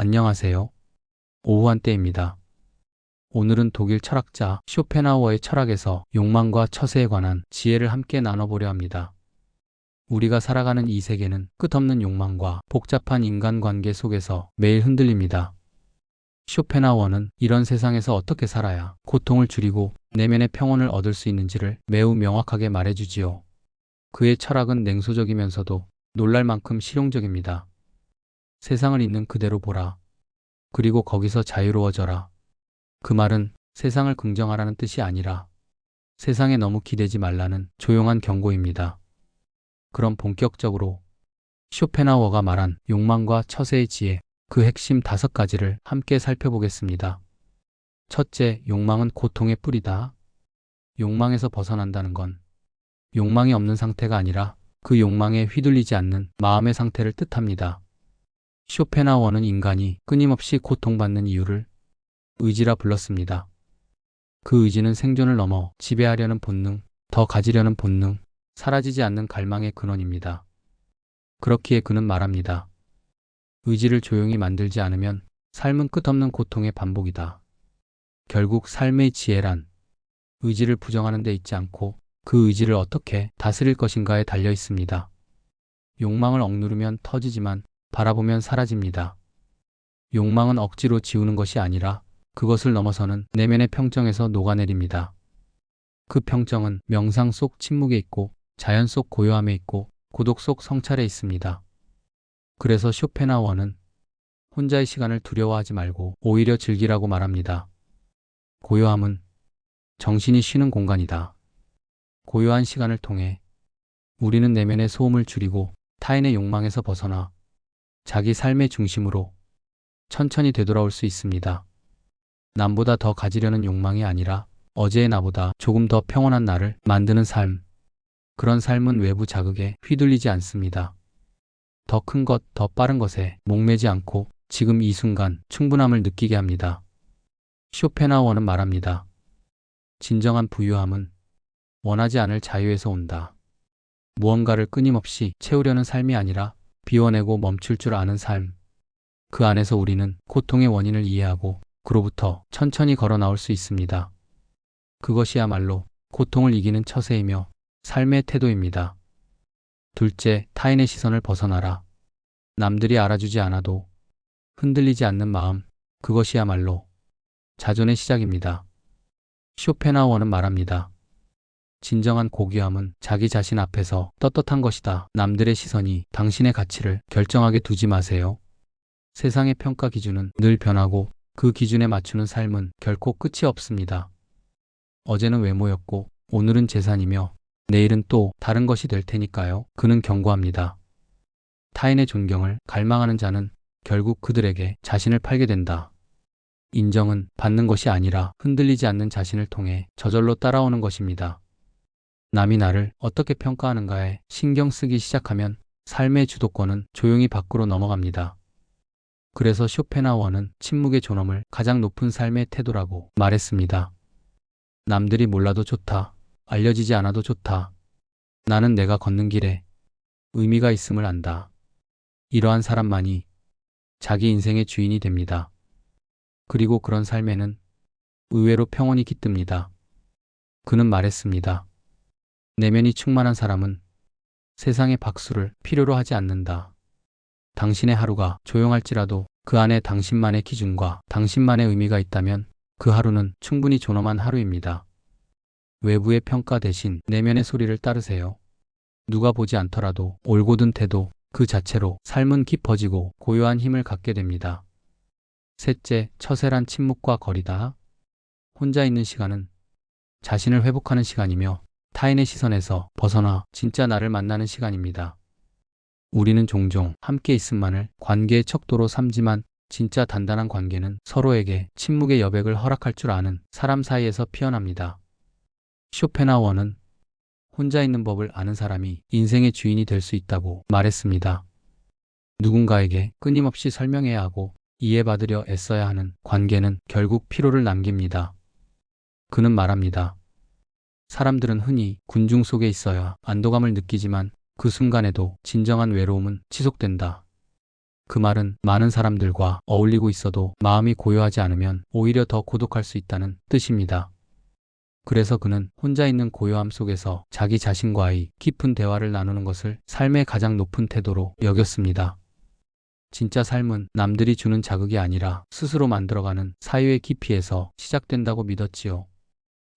안녕하세요. 오후 한때입니다. 오늘은 독일 철학자 쇼펜하우어의 철학에서 욕망과 처세에 관한 지혜를 함께 나눠보려 합니다. 우리가 살아가는 이 세계는 끝없는 욕망과 복잡한 인간관계 속에서 매일 흔들립니다. 쇼펜하우어는 이런 세상에서 어떻게 살아야 고통을 줄이고 내면의 평온을 얻을 수 있는지를 매우 명확하게 말해주지요. 그의 철학은 냉소적이면서도 놀랄 만큼 실용적입니다. 세상을 있는 그대로 보라. 그리고 거기서 자유로워져라. 그 말은 세상을 긍정하라는 뜻이 아니라 세상에 너무 기대지 말라는 조용한 경고입니다. 그럼 본격적으로 쇼펜하우어가 말한 욕망과 처세의 지혜, 그 핵심 다섯 가지를 함께 살펴보겠습니다. 첫째, 욕망은 고통의 뿌리다. 욕망에서 벗어난다는 건 욕망이 없는 상태가 아니라 그 욕망에 휘둘리지 않는 마음의 상태를 뜻합니다. 쇼펜하우어는 인간이 끊임없이 고통받는 이유를 의지라 불렀습니다. 그 의지는 생존을 넘어 지배하려는 본능, 더 가지려는 본능, 사라지지 않는 갈망의 근원입니다. 그렇기에 그는 말합니다. 의지를 조용히 만들지 않으면 삶은 끝없는 고통의 반복이다. 결국 삶의 지혜란 의지를 부정하는 데 있지 않고 그 의지를 어떻게 다스릴 것인가에 달려 있습니다. 욕망을 억누르면 터지지만 바라보면 사라집니다. 욕망은 억지로 지우는 것이 아니라 그것을 넘어서는 내면의 평정에서 녹아내립니다. 그 평정은 명상 속 침묵에 있고 자연 속 고요함에 있고 고독 속 성찰에 있습니다. 그래서 쇼펜하우어는 혼자의 시간을 두려워하지 말고 오히려 즐기라고 말합니다. 고요함은 정신이 쉬는 공간이다. 고요한 시간을 통해 우리는 내면의 소음을 줄이고 타인의 욕망에서 벗어나 자기 삶의 중심으로 천천히 되돌아올 수 있습니다. 남보다 더 가지려는 욕망이 아니라 어제의 나보다 조금 더 평온한 나를 만드는 삶. 그런 삶은 외부 자극에 휘둘리지 않습니다. 더 큰 것, 더 빠른 것에 목매지 않고 지금 이 순간 충분함을 느끼게 합니다. 쇼펜하우어는 말합니다. 진정한 부유함은 원하지 않을 자유에서 온다. 무언가를 끊임없이 채우려는 삶이 아니라 비워내고 멈출 줄 아는 삶. 그 안에서 우리는 고통의 원인을 이해하고 그로부터 천천히 걸어 나올 수 있습니다. 그것이야말로 고통을 이기는 처세이며 삶의 태도입니다. 둘째, 타인의 시선을 벗어나라. 남들이 알아주지 않아도 흔들리지 않는 마음, 그것이야말로 자존의 시작입니다. 쇼펜하우어는 말합니다. 진정한 고귀함은 자기 자신 앞에서 떳떳한 것이다. 남들의 시선이 당신의 가치를 결정하게 두지 마세요. 세상의 평가 기준은 늘 변하고 그 기준에 맞추는 삶은 결코 끝이 없습니다. 어제는 외모였고 오늘은 재산이며 내일은 또 다른 것이 될 테니까요. 그는 경고합니다. 타인의 존경을 갈망하는 자는 결국 그들에게 자신을 팔게 된다. 인정은 받는 것이 아니라 흔들리지 않는 자신을 통해 저절로 따라오는 것입니다. 남이 나를 어떻게 평가하는가에 신경 쓰기 시작하면 삶의 주도권은 조용히 밖으로 넘어갑니다. 그래서 쇼펜하우어는 침묵의 존엄을 가장 높은 삶의 태도라고 말했습니다. 남들이 몰라도 좋다. 알려지지 않아도 좋다. 나는 내가 걷는 길에 의미가 있음을 안다. 이러한 사람만이 자기 인생의 주인이 됩니다. 그리고 그런 삶에는 의외로 평온이 깃듭니다. 그는 말했습니다. 내면이 충만한 사람은 세상의 박수를 필요로 하지 않는다. 당신의 하루가 조용할지라도 그 안에 당신만의 기준과 당신만의 의미가 있다면 그 하루는 충분히 존엄한 하루입니다. 외부의 평가 대신 내면의 소리를 따르세요. 누가 보지 않더라도 올곧은 태도 그 자체로 삶은 깊어지고 고요한 힘을 갖게 됩니다. 셋째, 처세란 침묵과 거리다. 혼자 있는 시간은 자신을 회복하는 시간이며 타인의 시선에서 벗어나 진짜 나를 만나는 시간입니다. 우리는 종종 함께 있음만을 관계의 척도로 삼지만 진짜 단단한 관계는 서로에게 침묵의 여백을 허락할 줄 아는 사람 사이에서 피어납니다. 쇼펜하우어는 혼자 있는 법을 아는 사람이 인생의 주인이 될 수 있다고 말했습니다. 누군가에게 끊임없이 설명해야 하고 이해받으려 애써야 하는 관계는 결국 피로를 남깁니다. 그는 말합니다. 사람들은 흔히 군중 속에 있어야 안도감을 느끼지만 그 순간에도 진정한 외로움은 지속된다. 그 말은 많은 사람들과 어울리고 있어도 마음이 고요하지 않으면 오히려 더 고독할 수 있다는 뜻입니다. 그래서 그는 혼자 있는 고요함 속에서 자기 자신과의 깊은 대화를 나누는 것을 삶의 가장 높은 태도로 여겼습니다. 진짜 삶은 남들이 주는 자극이 아니라 스스로 만들어가는 사유의 깊이에서 시작된다고 믿었지요.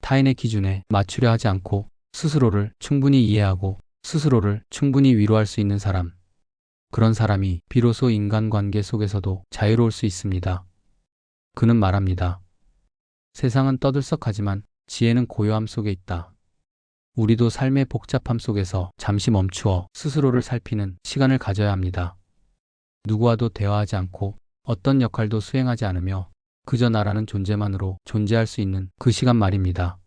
타인의 기준에 맞추려 하지 않고 스스로를 충분히 이해하고 스스로를 충분히 위로할 수 있는 사람. 그런 사람이 비로소 인간관계 속에서도 자유로울 수 있습니다. 그는 말합니다. 세상은 떠들썩하지만 지혜는 고요함 속에 있다. 우리도 삶의 복잡함 속에서 잠시 멈추어 스스로를 살피는 시간을 가져야 합니다. 누구와도 대화하지 않고 어떤 역할도 수행하지 않으며 그저 나라는 존재만으로 존재할 수 있는 그 시간 말입니다.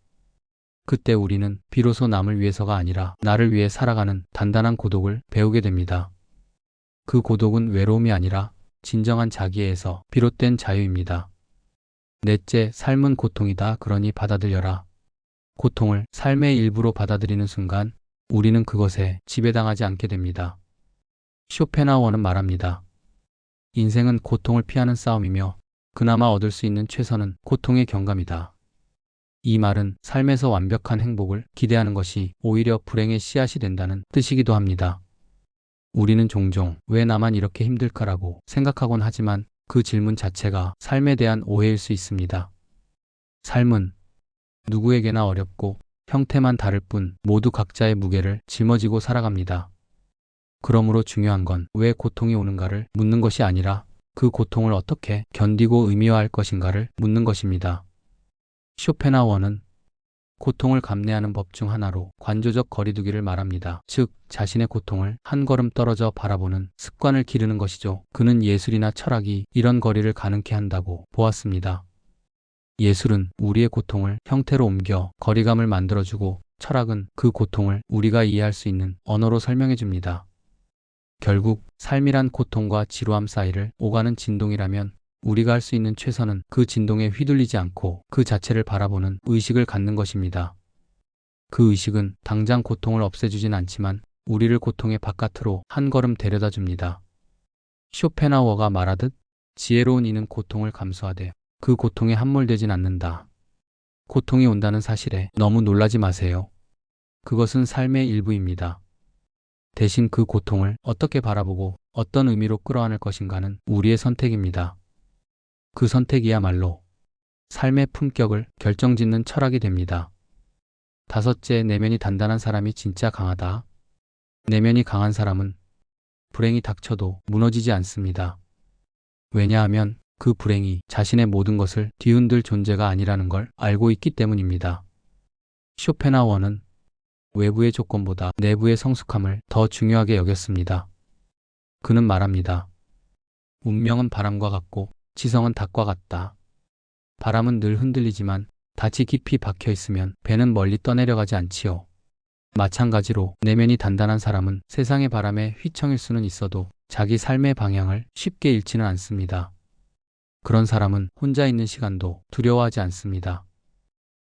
그때 우리는 비로소 남을 위해서가 아니라 나를 위해 살아가는 단단한 고독을 배우게 됩니다. 그 고독은 외로움이 아니라 진정한 자기애에서 비롯된 자유입니다. 넷째, 삶은 고통이다. 그러니 받아들여라. 고통을 삶의 일부로 받아들이는 순간 우리는 그것에 지배당하지 않게 됩니다. 쇼펜하워는 말합니다. 인생은 고통을 피하는 싸움이며 그나마 얻을 수 있는 최선은 고통의 경감이다. 이 말은 삶에서 완벽한 행복을 기대하는 것이 오히려 불행의 씨앗이 된다는 뜻이기도 합니다. 우리는 종종 왜 나만 이렇게 힘들까라고 생각하곤 하지만 그 질문 자체가 삶에 대한 오해일 수 있습니다. 삶은 누구에게나 어렵고 형태만 다를 뿐 모두 각자의 무게를 짊어지고 살아갑니다. 그러므로 중요한 건 왜 고통이 오는가를 묻는 것이 아니라 그 고통을 어떻게 견디고 의미화할 것인가를 묻는 것입니다. 쇼펜하워는 고통을 감내하는 법 중 하나로 관조적 거리두기를 말합니다. 즉, 자신의 고통을 한 걸음 떨어져 바라보는 습관을 기르는 것이죠. 그는 예술이나 철학이 이런 거리를 가능케 한다고 보았습니다. 예술은 우리의 고통을 형태로 옮겨 거리감을 만들어주고 철학은 그 고통을 우리가 이해할 수 있는 언어로 설명해줍니다. 결국 삶이란 고통과 지루함 사이를 오가는 진동이라면 우리가 할 수 있는 최선은 그 진동에 휘둘리지 않고 그 자체를 바라보는 의식을 갖는 것입니다. 그 의식은 당장 고통을 없애주진 않지만 우리를 고통의 바깥으로 한 걸음 데려다 줍니다. 쇼펜하워가 말하듯 지혜로운 이는 고통을 감수하되 그 고통에 함몰되진 않는다. 고통이 온다는 사실에 너무 놀라지 마세요. 그것은 삶의 일부입니다. 대신 그 고통을 어떻게 바라보고 어떤 의미로 끌어안을 것인가는 우리의 선택입니다. 그 선택이야말로 삶의 품격을 결정짓는 철학이 됩니다. 다섯째, 내면이 단단한 사람이 진짜 강하다. 내면이 강한 사람은 불행이 닥쳐도 무너지지 않습니다. 왜냐하면 그 불행이 자신의 모든 것을 뒤흔들 존재가 아니라는 걸 알고 있기 때문입니다. 쇼펜하워는 외부의 조건보다 내부의 성숙함을 더 중요하게 여겼습니다. 그는 말합니다. 운명은 바람과 같고 지성은 닭과 같다. 바람은 늘 흔들리지만 닻이 깊이 박혀 있으면 배는 멀리 떠내려가지 않지요. 마찬가지로 내면이 단단한 사람은 세상의 바람에 휘청일 수는 있어도 자기 삶의 방향을 쉽게 잃지는 않습니다. 그런 사람은 혼자 있는 시간도 두려워하지 않습니다.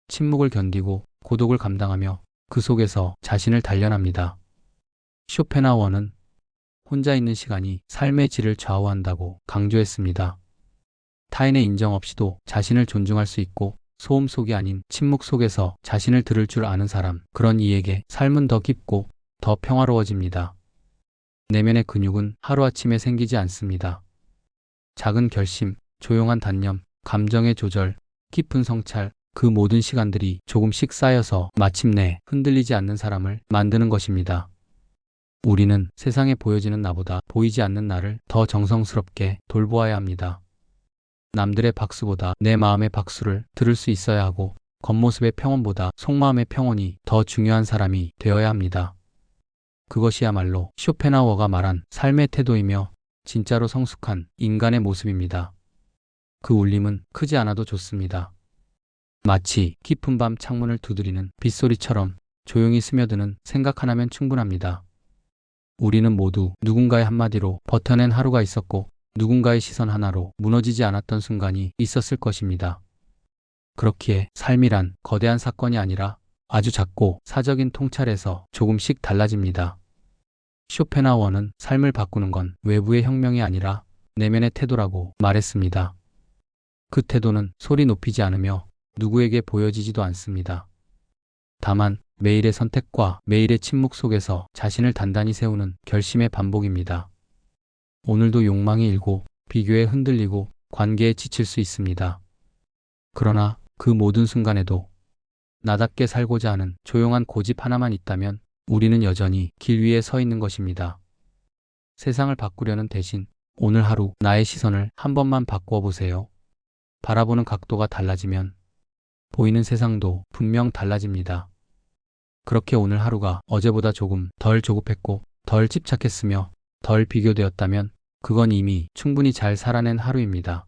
침묵을 견디고 고독을 감당하며 그 속에서 자신을 단련합니다. 쇼펜하워는 혼자 있는 시간이 삶의 질을 좌우한다고 강조했습니다. 타인의 인정 없이도 자신을 존중할 수 있고 소음 속이 아닌 침묵 속에서 자신을 들을 줄 아는 사람, 그런 이에게 삶은 더 깊고 더 평화로워집니다. 내면의 근육은 하루아침에 생기지 않습니다. 작은 결심, 조용한 단념, 감정의 조절, 깊은 성찰, 그 모든 시간들이 조금씩 쌓여서 마침내 흔들리지 않는 사람을 만드는 것입니다. 우리는 세상에 보여지는 나보다 보이지 않는 나를 더 정성스럽게 돌보아야 합니다. 남들의 박수보다 내 마음의 박수를 들을 수 있어야 하고 겉모습의 평온보다 속마음의 평온이 더 중요한 사람이 되어야 합니다. 그것이야말로 쇼펜하워가 말한 삶의 태도이며 진짜로 성숙한 인간의 모습입니다. 그 울림은 크지 않아도 좋습니다. 마치 깊은 밤 창문을 두드리는 빗소리처럼 조용히 스며드는 생각 하나면 충분합니다. 우리는 모두 누군가의 한마디로 버텨낸 하루가 있었고 누군가의 시선 하나로 무너지지 않았던 순간이 있었을 것입니다. 그렇기에 삶이란 거대한 사건이 아니라 아주 작고 사적인 통찰에서 조금씩 달라집니다. 쇼펜하워는 삶을 바꾸는 건 외부의 혁명이 아니라 내면의 태도라고 말했습니다. 그 태도는 소리 높이지 않으며 누구에게 보여지지도 않습니다. 다만 매일의 선택과 매일의 침묵 속에서 자신을 단단히 세우는 결심의 반복입니다. 오늘도 욕망이 일고 비교에 흔들리고 관계에 지칠 수 있습니다. 그러나 그 모든 순간에도 나답게 살고자 하는 조용한 고집 하나만 있다면 우리는 여전히 길 위에 서 있는 것입니다. 세상을 바꾸려는 대신 오늘 하루 나의 시선을 한 번만 바꾸어 보세요. 바라보는 각도가 달라지면 보이는 세상도 분명 달라집니다. 그렇게 오늘 하루가 어제보다 조금 덜 조급했고 덜 집착했으며 덜 비교되었다면 그건 이미 충분히 잘 살아낸 하루입니다.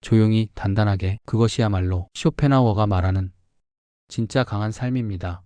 조용히 단단하게 그것이야말로 쇼펜하워가 말하는 진짜 강한 삶입니다.